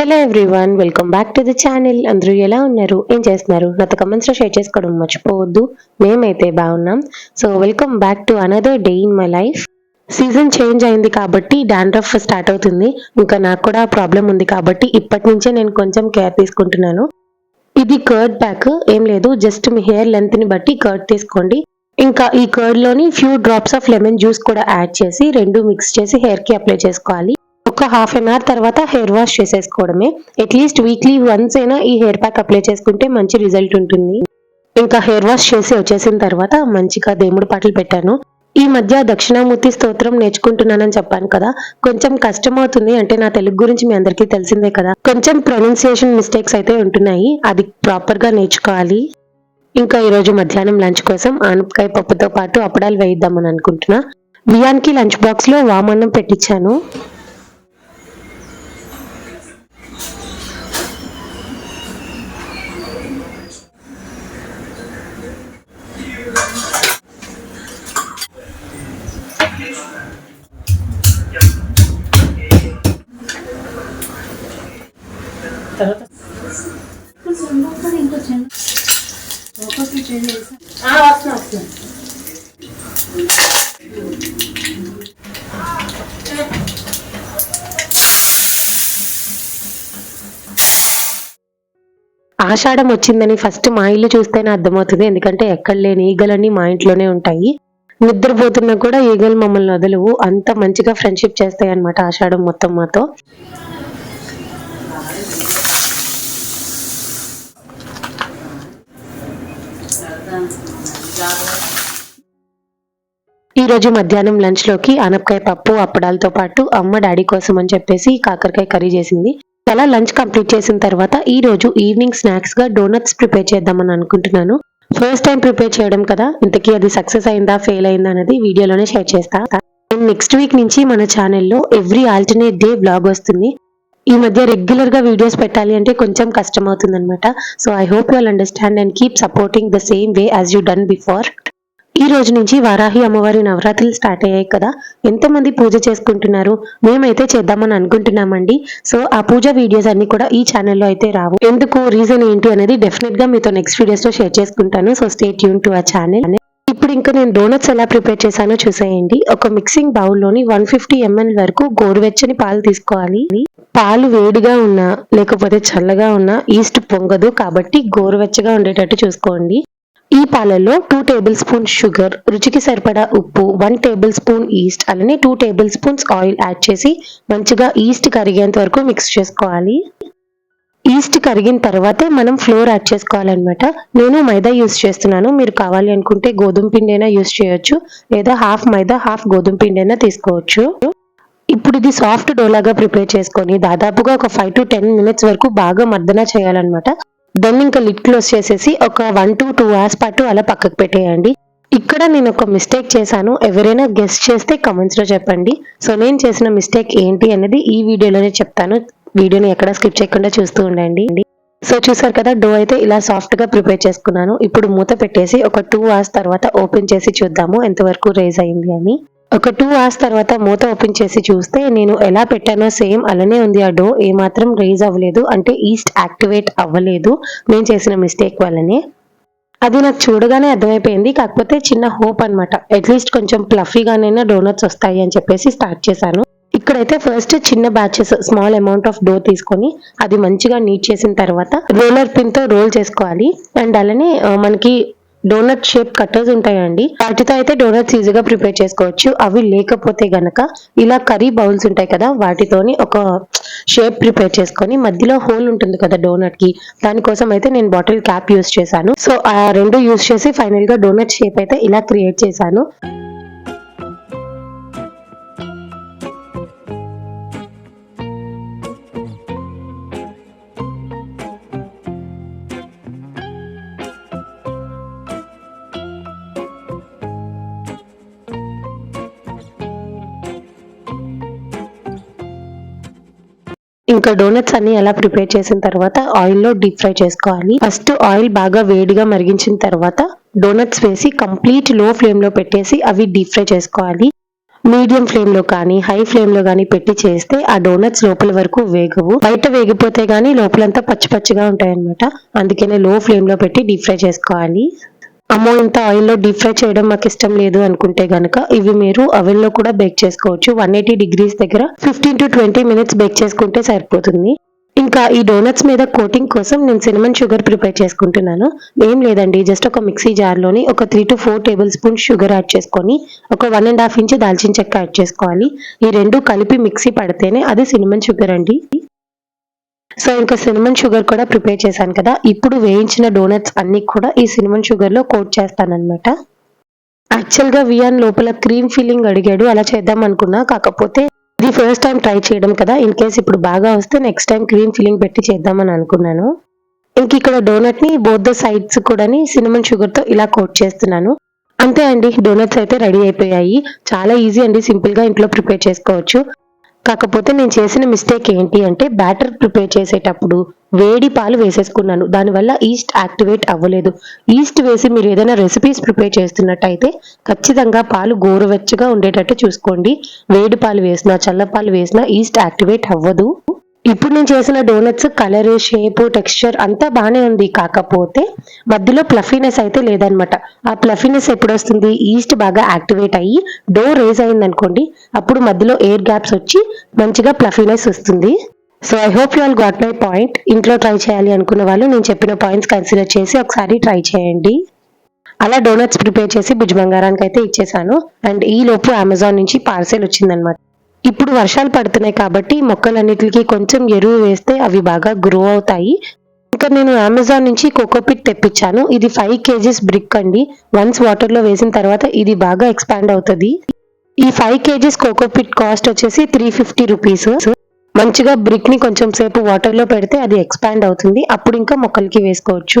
Hello everyone welcome back to the channel అందరూ ఎలా ఉన్నారు? ఏం చేస్తున్నారు? నాతో కమెంట్స్లో షేర్ చేసుకోవడం మర్చిపోవద్దు. మేమైతే బాగున్నాం. So welcome back to another day in my life season change అయింది కాబట్టి డాండ్రఫ్ స్టార్ట్ అవుతుంది. ఇంకా నాకు కూడా ప్రాబ్లం ఉంది కాబట్టి ఇప్పటి నుంచే నేను కొంచెం కేర్ తీసుకుంటున్నాను. ఇది కర్డ్ ప్యాక్ ఏం లేదు. జస్ట్ మీ హెయిర్ లెంత్ని బట్టి కర్డ్ తీసుకోండి. ఇంకా ఈ కర్డ్లోని few drops of lemon juice కూడా యాడ్ చేసి రెండు మిక్స్ చేసి హెయిర్కి అప్లై చేసుకోవాలి. ఒక హాఫ్ అన్ అవర్ తర్వాత హెయిర్ వాష్ చేసేసుకోవడమే. అట్లీస్ట్ వీక్లీ వన్స్ అయినా ఈ హెయిర్ ప్యాక్ అప్లై చేసుకుంటే మంచి రిజల్ట్ ఉంటుంది. ఇంకా హెయిర్ వాష్ చేసి వచ్చేసిన తర్వాత మంచిగా దేవుడి పాటలు పెట్టాను. ఈ మధ్య దక్షిణామూర్తి స్తోత్రం నేర్చుకుంటున్నానని చెప్పాను కదా. కొంచెం కష్టం అవుతుంది అంటే నా తెలుగు గురించి మీ అందరికీ తెలిసిందే కదా. కొంచెం ప్రొనౌన్సియేషన్ మిస్టేక్స్ అయితే ఉంటున్నాయి. అది ప్రాపర్గా నేర్చుకోవాలి. ఇంకా ఈరోజు మధ్యాహ్నం లంచ్ కోసం ఆనపకాయ పప్పుతో పాటు అప్పడాలు వేయిద్దామని అనుకుంటున్నా. వియాన్కి లంచ్ బాక్స్లో వామన్నం పెట్టించాను తర్వాత చేసి వస్తున్నా వస్తున్నా. ఆషాఢం వచ్చిందని ఫస్ట్ మా ఇల్లు చూస్తేనే అర్థమవుతుంది. ఎందుకంటే ఎక్కడ లేని ఈగలన్నీ మా ఇంట్లోనే ఉంటాయి. నిద్రపోతున్నా కూడా ఈగలు మమ్మల్ని వదలవు. అంత మంచిగా ఫ్రెండ్షిప్ చేస్తాయి అనమాట ఆషాఢం మొత్తం మాతో. ఈ రోజు మధ్యాహ్నం లంచ్లోకి ఆనపకాయ పప్పు అప్పడాలతో పాటు అమ్మ డాడీ కోసం అని చెప్పేసి కాకరకాయ కర్రీ చేసింది. అలా లంచ్ కంప్లీట్ చేసిన తర్వాత ఈ రోజు ఈవినింగ్ స్నాక్స్గా డోనట్స్ ప్రిపేర్ చేద్దామని అనుకుంటున్నాను. ఫస్ట్ టైం ప్రిపేర్ చేయడం కదా ఇంతకీ అది సక్సెస్ అయిందా ఫెయిల్ అయిందా అనేది వీడియోలోనే షేర్ చేస్తా. నెక్స్ట్ వీక్ నుంచి మన ఛానల్లో ఎవ్రీ ఆల్టర్నేట్ డే బ్లాగ్ వస్తుంది. ఈ మధ్య రెగ్యులర్గా వీడియోస్ పెట్టాలి అంటే కొంచెం కష్టం అవుతుంది అనమాట so I hope you'll understand and keep supporting the same way as you done before ఈ రోజు నుంచి వారాహి అమ్మవారి నవరాత్రులు స్టార్ట్ అయ్యాయి కదా. ఎంతమంది పూజ చేసుకుంటున్నారు? మేమైతే చేద్దామని అనుకుంటున్నామండి. సో ఆ పూజ వీడియోస్ అన్ని కూడా ఈ ఛానల్లో అయితే రావు. ఎందుకు రీజన్ ఏంటి అనేది డెఫినెట్గా మీతో నెక్స్ట్ వీడియోస్లో షేర్ చేసుకుంటాను. సో స్టే ట్యూన్ టు ఆ ఛానల్ ఇప్పుడు ఇంకా నేను డోనట్స్ ఎలా ప్రిపేర్ చేశానో చూసేయండి. ఒక మిక్సింగ్ బౌల్లోని వన్ ఫిఫ్టీ ఎంఎల్ వరకు గోరువెచ్చని పాలు తీసుకోవాలి. పాలు వేడిగా ఉన్నా లేకపోతే చల్లగా ఉన్నా ఈస్ట్ పొంగదు కాబట్టి గోరువెచ్చగా ఉండేటట్టు చూసుకోండి. ఈ పాలలో టూ టేబుల్ స్పూన్ షుగర్ రుచికి సరిపడా ఉప్పు వన్ టేబుల్ స్పూన్ ఈస్ట్ అలానే two tablespoons oil add చేసి మంచిగా ఈస్ట్ కరిగేంత వరకు మిక్స్ చేసుకోవాలి. ఈస్ట్ కరిగిన తర్వాతే మనం ఫ్లోర్ యాడ్ చేసుకోవాలన్నమాట. నేను మైదా యూస్ చేస్తున్నాను. మీరు కావాలి అనుకుంటే గోధుమ పిండి అయినా యూస్ చేయొచ్చు. లేదా హాఫ్ మైదా హాఫ్ గోధుమ పిండి అయినా తీసుకోవచ్చు. ఇప్పుడు ఇది సాఫ్ట్ డోలాగా ప్రిపేర్ చేసుకొని దాదాపుగా ఒక ఫైవ్ టు టెన్ మినిట్స్ వరకు బాగా మర్దన చేయాలన్నమాట. దెన్ ఇంకా లిడ్ క్లోజ్ చేసేసి ఒక వన్ టు టూ అవర్స్ పాటు అలా పక్కకు పెట్టేయండి. ఇక్కడ నేను ఒక మిస్టేక్ చేశాను. ఎవరైనా గెస్ట్ చేస్తే కమెంట్స్లో చెప్పండి. సో నేను చేసిన మిస్టేక్ ఏంటి అనేది ఈ వీడియోలోనే చెప్తాను. వీడియోని ఎక్కడ స్కిప్ చేయకుండా చూస్తూ ఉండండి. సో చూసారు కదా డో అయితే ఇలా సాఫ్ట్గా ప్రిపేర్ చేసుకున్నాను. ఇప్పుడు మూత పెట్టేసి ఒక టూ అవర్స్ తర్వాత ఓపెన్ చేసి చూద్దాము. ఎంతవరకు రేజ్ అయింది అని. ఒక టూ అవర్స్ తర్వాత మూత ఓపెన్ చేసి చూస్తే నేను ఎలా పెట్టానో సేమ్ అలానే ఉంది ఆ డో ఏమాత్రం రేజ్ అవ్వలేదు అంటే ఈస్ట్ యాక్టివేట్ అవ్వలేదు. నేను చేసిన మిస్టేక్ వల్లనే. అది నాకు చూడగానే అర్థమైపోయింది కాకపోతే చిన్న హోప్ అనమాట అట్లీస్ట్ కొంచెం ప్లఫీగానైనా డోనట్స్ వస్తాయి అని చెప్పేసి స్టార్ట్ చేశాను. ఇక్కడైతే ఫస్ట్ చిన్న batches small amount of dough తీసుకొని అది మంచిగా నీట్ చేసిన తర్వాత రోలర్ పిన్తో రోల్ చేసుకోవాలి. అండ్ అలానే మనకి డోనట్ షేప్ కట్టర్స్ ఉంటాయండి. వాటితో అయితే డోనట్స్ ఈజీగా ప్రిపేర్ చేసుకోవచ్చు. అవి లేకపోతే గనక ఇలా కర్రీ బౌల్స్ ఉంటాయి కదా వాటితోని ఒక షేప్ ప్రిపేర్ చేసుకొని మధ్యలో హోల్ ఉంటుంది కదా డోనట్కి దానికోసం అయితే నేను బాటిల్ క్యాప్ యూస్ చేశాను. సో ఆ రెండు యూస్ చేసి ఫైనల్గా డోనట్ షేప్ అయితే ఇలా క్రియేట్ చేశాను. ఇంకా డోనట్స్ అన్ని ఎలా ప్రిపేర్ చేసిన తర్వాత ఆయిల్లో డీప్ ఫ్రై చేసుకోవాలి. ఫస్ట్ ఆయిల్ బాగా వేడిగా మరిగించిన తర్వాత డోనట్స్ వేసి కంప్లీట్లో ఫ్లేమ్లో పెట్టేసి అవి డీప్ ఫ్రై చేసుకోవాలి. మీడియం ఫ్లేమ్లో కానీ హై ఫ్లేమ్లో కానీ పెట్టి చేస్తే ఆ డోనట్స్ లోపల వరకు వేగవు. బయట వేగిపోతే గానీ లోపలంతా పచ్చి పచ్చిగా ఉంటాయి అనమాట అందుకనే లో ఫ్లేమ్లో పెట్టి డీప్ ఫ్రై చేసుకోవాలి. అమ్మో ఇంత ఆయిల్లో డీప్ ఫ్రై చేయడం మాకు ఇష్టం లేదు అనుకుంటే గనక ఇవి మీరు అవెన్లో కూడా బేక్ చేసుకోవచ్చు. వన్ ఎయిటీ డిగ్రీస్ దగ్గర fifteen to twenty minutes bake చేసుకుంటే సరిపోతుంది. ఇంకా ఈ డోనట్స్ మీద కోటింగ్ కోసం నేను సినిమన్ షుగర్ ప్రిపేర్ చేసుకుంటున్నాను. ఏం లేదండి జస్ట్ ఒక మిక్సీ జార్లోని ఒక three to four tablespoon sugar add చేసుకొని ఒక వన్ అండ్ హాఫ్ ఇంచ్ దాల్చిన చెక్క యాడ్ చేసుకోవాలి. ఈ రెండు కలిపి మిక్సీ పడితేనే అది సినిమన్ షుగర్ అండి. సో ఇంకా సినిమన్ షుగర్ కూడా ప్రిపేర్ చేశాను కదా. ఇప్పుడు వేయించిన డోనట్స్ అన్ని కూడా ఈ సినిమన్ షుగర్లో కోట్ చేస్తానన్నమాట. యాక్చువల్గా వియాన్ లోపల క్రీమ్ ఫీలింగ్ అడిగాడు. అలా చేద్దాం అనుకున్నా. కాకపోతే ఇది ఫస్ట్ టైం ట్రై చేయడం కదా. ఇన్ కేస్ ఇప్పుడు బాగా వస్తే నెక్స్ట్ టైం క్రీమ్ ఫిల్లింగ్ పెట్టి చేద్దామని అనుకున్నాను. ఇంక ఇక్కడ డోనట్ని బోత్ ద సైడ్స్ కూడా సినిమన్ షుగర్తో ఇలా కోట్ చేస్తున్నాను. అంతే అండి. డోనట్స్ అయితే రెడీ అయిపోయాయి. చాలా ఈజీ అండి. సింపుల్గా ఇంట్లో ప్రిపేర్ చేసుకోవచ్చు. కాకపోతే నేను చేసిన మిస్టేక్ ఏంటి అంటే బ్యాటర్ ప్రిపేర్ చేసేటప్పుడు వేడి పాలు వేసేసుకున్నాను. దానివల్ల ఈస్ట్ యాక్టివేట్ అవ్వలేదు. ఈస్ట్ వేసి మీరు ఏదైనా రెసిపీస్ ప్రిపేర్ చేస్తున్నట్టయితే ఖచ్చితంగా పాలు గోరువెచ్చగా ఉండేటట్టు చూసుకోండి. వేడి పాలు వేసినా చల్ల పాలు వేసినా ఈస్ట్ యాక్టివేట్ అవ్వదు. ఇప్పుడు నేను చేసిన డోనట్స్ కలర్ షేప్ టెక్స్చర్ అంతా బాగానే ఉంది. కాకపోతే మధ్యలో ప్లఫీనెస్ అయితే లేదనమాట ఆ ప్లఫీనెస్ ఎప్పుడు వస్తుంది ఈస్ట్ బాగా యాక్టివేట్ అయ్యి డో రేజ్ అయింది అనుకోండి అప్పుడు మధ్యలో ఎయిర్ గ్యాప్స్ వచ్చి మంచిగా ప్లఫీనెస్ వస్తుంది. So I hope you all got my point ఇంట్లో ట్రై చేయాలి అనుకున్న వాళ్ళు నేను చెప్పిన పాయింట్స్ కన్సిడర్ చేసి ఒకసారి ట్రై చేయండి. అలా డోనట్స్ ప్రిపేర్ చేసి భుజ్ బంగారానికి అయితే ఇచ్చేసాను. అండ్ ఈ లోపు అమెజాన్ నుంచి పార్సెల్ వచ్చిందనమాట ఇప్పుడు వర్షాలు పడుతున్నాయి కాబట్టి మొక్కలన్నిటికీ కొంచెం ఎరువు వేస్తే అవి బాగా గ్రో అవుతాయి. ఇంకా నేను అమెజాన్ నుంచి కోకోపిట్ తెప్పించాను. ఇది ఫైవ్ కేజీస్ బ్రిక్ అండి. వన్స్ వాటర్లో వేసిన తర్వాత ఇది బాగా ఎక్స్పాండ్ అవుతుంది. ఈ ఫైవ్ కేజీస్ కోకోపిట్ కాస్ట్ వచ్చేసి త్రీ ఫిఫ్టీ రూపీస్ మంచిగా బ్రిక్ని కొంచెం సేపు వాటర్లో పెడితే అది ఎక్స్పాండ్ అవుతుంది. అప్పుడు ఇంకా మొక్కలకి వేసుకోవచ్చు.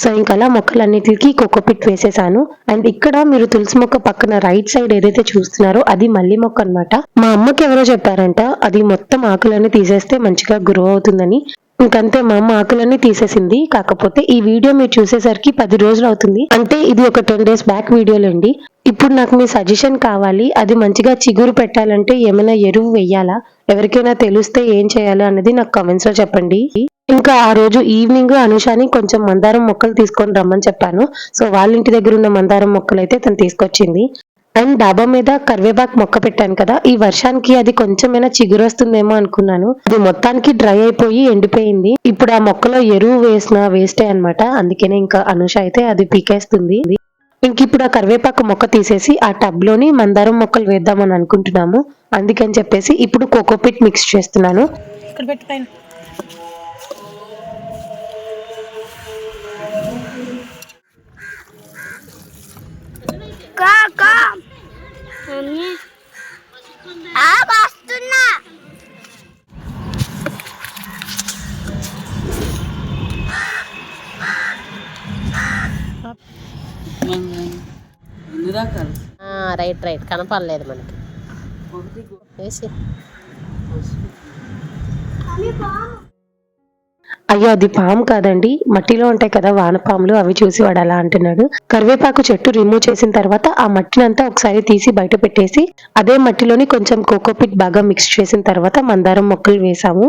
సో ఇంకా అలా మొక్కలన్నిటికీ కోకోపిట్ వేసేసాను. అండ్ ఇక్కడ మీరు తులసి మొక్క పక్కన రైట్ సైడ్ ఏదైతే చూస్తున్నారో అది మల్లి మొక్క అన్నమాట. మా అమ్మకి ఎవరో చెప్పారంట అది మొత్తం ఆకులన్నీ తీసేస్తే మంచిగా గ్రో అవుతుందని. ఇంకంతే మా అమ్మ ఆకులన్నీ తీసేసింది. కాకపోతే ఈ వీడియో మీరు చూసేసరికి పది రోజులు అవుతుంది. అంటే ఇది ఒక టెన్ డేస్ బ్యాక్ వీడియోలండి ఇప్పుడు నాకు మీ సజెషన్ కావాలి. అది మంచిగా చిగురు పెట్టాలంటే ఏమైనా ఎరువు వెయ్యాలా? ఎవరికైనా తెలిస్తే ఏం చేయాలి? అనేది నాకు కామెంట్స్లో చెప్పండి. ఇంకా ఆ రోజు ఈవినింగ్ అనుషాని కొంచెం మందారం మొక్కలు తీసుకొని రమ్మని చెప్పాను. సో వాళ్ళ ఇంటి దగ్గర ఉన్న మందారం మొక్కలు అయితే తను తీసుకొచ్చింది. అండ్ డాబా మీద కరివేపాకు మొక్క పెట్టాను కదా ఈ వర్షానికి అది కొంచెమైనా చిగురు వస్తుందేమో అనుకున్నాను. అది మొత్తానికి డ్రై అయిపోయి ఎండిపోయింది. ఇప్పుడు ఆ మొక్కలో ఎరువు వేసిన వేస్టే అన్నమాట. అందుకనే ఇంకా అనుష అయితే అది పీకేస్తుంది. ఇంక ఇప్పుడు ఆ కరివేపాకు మొక్క తీసేసి ఆ టబ్లోని మందారం మొక్కలు వేద్దామని అనుకుంటున్నాము. అందుకని చెప్పేసి ఇప్పుడు కోకోపిట్ మిక్స్ చేస్తున్నాను. కాకా. వస్తున్నా. Right right. కనపడలేదు మనకి. వేసి. అయ్యో అది పాము కాదండి. మట్టిలో ఉంటాయి కదా వానపాములు అవి చూసి వాడు అలా అంటున్నాడు. కరివేపాకు చెట్టు రిమూవ్ చేసిన తర్వాత ఆ మట్టిని అంతా ఒకసారి తీసి బయట పెట్టేసి అదే మట్టిలోని కొంచెం కోకోపిట్ బాగా మిక్స్ చేసిన తర్వాత మందారం మొక్కలు వేసాము.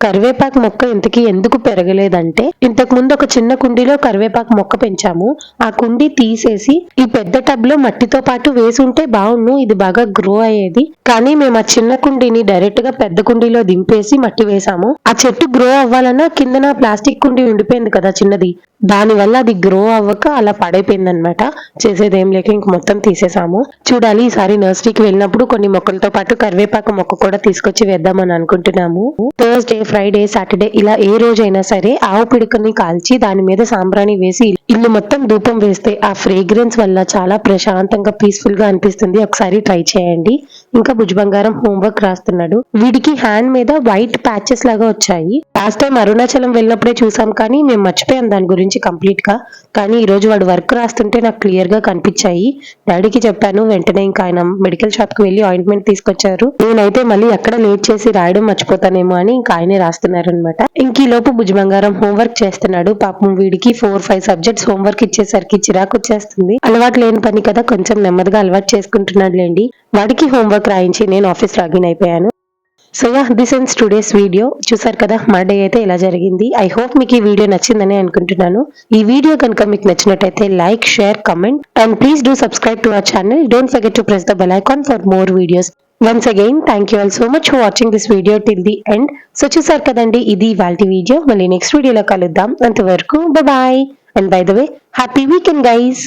కరివేపాకు మొక్క ఇంతకీ ఎందుకు పెరగలేదంటే ఇంతకు ముందు ఒక చిన్న కుండీలో కరివేపాకు మొక్క పెంచాము. ఆ కుండీ తీసేసి ఈ పెద్ద టబ్లో మట్టితో పాటు వేసి ఉంటే బాగుండు ఇది బాగా గ్రో అయ్యేది. కానీ మేము ఆ చిన్న కుండీని డైరెక్ట్గా పెద్ద కుండీలో దింపేసి మట్టి వేసాము. ఆ చెట్టు గ్రో అవ్వాలన్నా కిందన ప్లాస్టిక్ కుండీ ఉండిపోయింది కదా చిన్నది. దాని వల్ల అది గ్రో అవ్వక అలా పడైపోయింది అనమాట చేసేది ఏం లేక ఇంక మొత్తం తీసేసాము. చూడాలి ఈసారి నర్సరీకి వెళ్ళినప్పుడు కొన్ని మొక్కలతో పాటు కరివేపాకు మొక్క కూడా తీసుకొచ్చి వేద్దామని అనుకుంటున్నాము. థర్స్డే ఫ్రైడే సాటర్డే ఇలా ఏ రోజైనా సరే ఆవు పిడకని కాల్చి దాని మీద సాంబ్రాణి వేసి ఇల్లు మొత్తం ధూపం వేస్తే ఆ ఫ్రేగ్రెన్స్ వల్ల చాలా ప్రశాంతంగా పీస్ఫుల్గా అనిపిస్తుంది. ఒకసారి ట్రై చేయండి. ఇంకా భుజ్ బంగారం హోంవర్క్ రాస్తున్నాడు. వీడికి హ్యాండ్ మీద వైట్ ప్యాచెస్ లాగా వచ్చాయి. లాస్ట్ టైం అరుణాచలం వెళ్ళినప్పుడే చూసాం కానీ మేము మర్చిపోయాం దాని గురించి. కంప్లీట్గా కానీ ఈ రోజు వాడు వర్క్ రాస్తుంటే నాకు క్లియర్గా కనిపించాయి. డాడీకి చెప్పాను వెంటనే ఇంకా ఆయన మెడికల్ షాప్కి వెళ్ళి ఆయింట్మెంట్ తీసుకొచ్చారు. నేనైతే మళ్ళీ ఎక్కడ లేట్ చేసి రాయడం మర్చిపోతానేమో అని ఇంకా ఆయనే రాస్తున్నారు అనమాట ఇంక ఈ లోపు భుజ్ బంగారం హోంవర్క్ చేస్తున్నాడు. పాపం వీడికి ఫోర్ ఫైవ్ సబ్జెక్ట్స్ హోంవర్క్ ఇచ్చేసరికి చిరాకు వచ్చేస్తుంది. అలవాటు లేని పని కదా కొంచెం నెమ్మదిగా అలవాటు చేసుకుంటున్నాడు లేండి వాడికి హోంవర్క్ రాయించి నేను ఆఫీస్ లాగిన్ అయిపోయాను. So ya this is today's video చూసారు కదా మా డే అయితే ఇలా జరిగింది. ఐ హోప్ మీకు ఈ వీడియో నచ్చిందని అనుకుంటున్నాను. ఈ వీడియో కనుక మీకు నచ్చినట్టయితే like share comment and please do subscribe to our channel don't forget to press the bell icon for more videos once again thank you all so much for watching this video till the end so చూసారు కదండి ఇది ఇవాళ video మళ్ళీ next వీడియోలో కలుద్దాం. అంతవరకు bye and by the way happy weekend guys